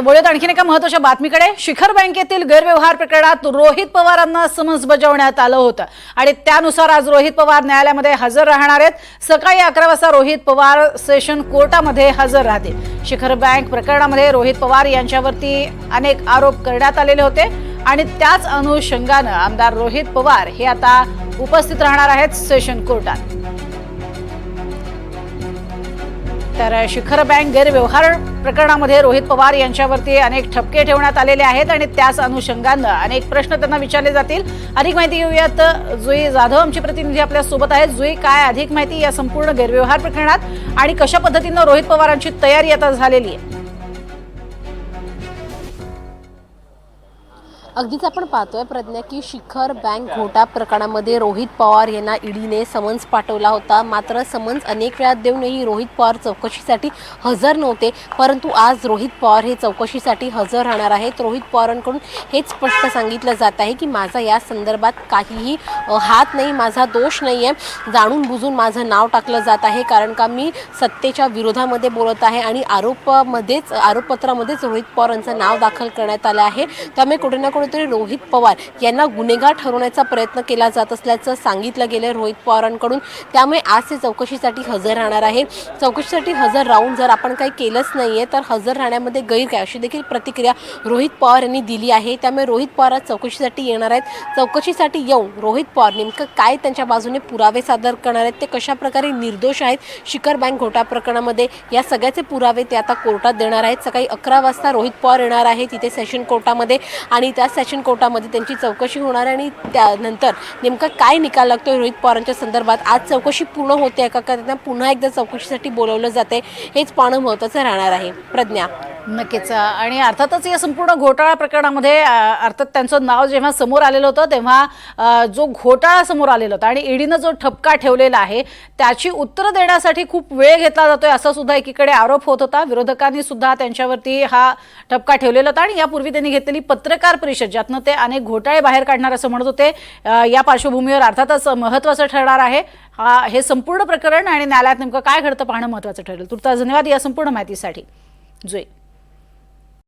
तर बोलूयात आणखीन एका महत्त्वाच्या बातमीकडे. शिखर बँकेतील गैरव्यवहार प्रकरणात रोहित पवारांना समन्स बजावण्यात आलं होतं. आणि त्यानुसार आज रोहित पवार न्यायालयामध्ये हजर राहणार आहेत. सकाळी अकरा वाजता रोहित पवार सेशन कोर्टामध्ये हजर राहतील. शिखर बँक प्रकरणामध्ये रोहित पवार यांच्यावरती अनेक आरोप करण्यात आलेले होते. आणि त्याच अनुषंगानं आमदार रोहित पवार हे आता उपस्थित राहणार आहेत सेशन कोर्टात. तर शिखर बँक गैरव्यवहार प्रकरणामध्ये रोहित पवार यांच्यावरती अनेक ठपके ठेवण्यात आलेले आहेत आणि त्याच अनुषंगानं अनेक प्रश्न त्यांना विचारले जातील. अधिक माहिती घेऊयात जुई जाधव आमची प्रतिनिधी आपल्यासोबत आहेत. जुई काय अधिक माहिती या संपूर्ण गैरव्यवहार प्रकरणात आणि कशा पद्धतीनं रोहित पवारांची तयारी आता झालेली आहे? अगदीच आपण पाहतोय प्रज्ञा की शिखर बँक घोटा प्रकरणामध्ये रोहित पवार यांना ईडीने समन्स पाठवला होता. मात्र समन्स अनेक वेळा देऊनही रोहित पवार चौकशीसाठी हजर नव्हते. परंतु आज रोहित पवार हे चौकशीसाठी हजर राहणार आहेत. रोहित पवारांकडून हेच स्पष्ट सांगितलं जात आहे की माझा या संदर्भात काहीही हात नाही माझा दोष नाही आहे जाणून बुजून माझं नाव टाकलं जात आहे. कारण का मी सत्तेच्या विरोधामध्ये बोलत आहे आणि आरोपामध्येच आरोपपत्रामध्येच रोहित पवारांचं नाव दाखल करण्यात आलं आहे. त्यामुळे कुठे ना कोणीतरी रोहित पवार यांना गुन्हेगार ठरवण्याचा प्रयत्न केला जात असल्याचं सांगितलं गेलं रोहित पवारांकडून. त्यामुळे आज ते चौकशीसाठी हजर राहणार आहे. चौकशीसाठी हजर राहून जर आपण काही केलंच नाही आहे तर हजर राहण्यामध्ये गैर काय अशी देखील प्रतिक्रिया रोहित पवार यांनी दिली आहे. त्यामुळे रोहित पवार आज चौकशीसाठी येणार आहेत. चौकशीसाठी येऊन रोहित पवार नेमकं काय त्यांच्या बाजूने पुरावे सादर करणार आहेत ते कशा प्रकारे निर्दोष आहेत शिखर बँक घोटाळा प्रकरणामध्ये या सगळ्याचे पुरावे ते आता कोर्टात देणार आहेत. सकाळी अकरा वाजता रोहित पवार येणार आहे तिथे सेशन कोर्टामध्ये आणि त्या सेशन कोर्टामध्ये त्यांची चौकशी होणार आहे आणि त्यानंतर नेमका काय निकाल लागतो रोहित पवारांच्या संदर्भात? आज चौकशी पूर्ण होते का? का त्यांना पुन्हा एकदा चौकशीसाठी बोलवलं जाते हेच पाहणं महत्त्वाचं राहणार आहे. प्रज्ञा. नक्कीच. आणि अर्थातच या संपूर्ण घोटाळा प्रकरणामध्ये अर्थात त्यांचं नाव जेव्हा समोर आलेलं होतं तेव्हा जो घोटाळा समोर आलेला होता आणि ईडीनं जो ठपका ठेवलेला आहे त्याची उत्तरं देण्यासाठी खूप वेळ घेतला जातोय असा सुद्धा एकीकडे आरोप होत होता. विरोधकांनी सुद्धा त्यांच्यावरती हा ठपका ठेवलेला होता आणि यापूर्वी त्यांनी घेतलेली पत्रकार परिषद ज्यातनं ते अनेक घोटाळे बाहेर काढणार असं म्हणत होते या पार्श्वभूमीवर अर्थातच महत्त्वाचं ठरणार आहे. हा हे संपूर्ण प्रकरण आणि न्यायालयात नेमकं काय घडतं पाहणं महत्त्वाचं ठरेल. तुर्ता धन्यवाद या संपूर्ण माहितीसाठी. जुई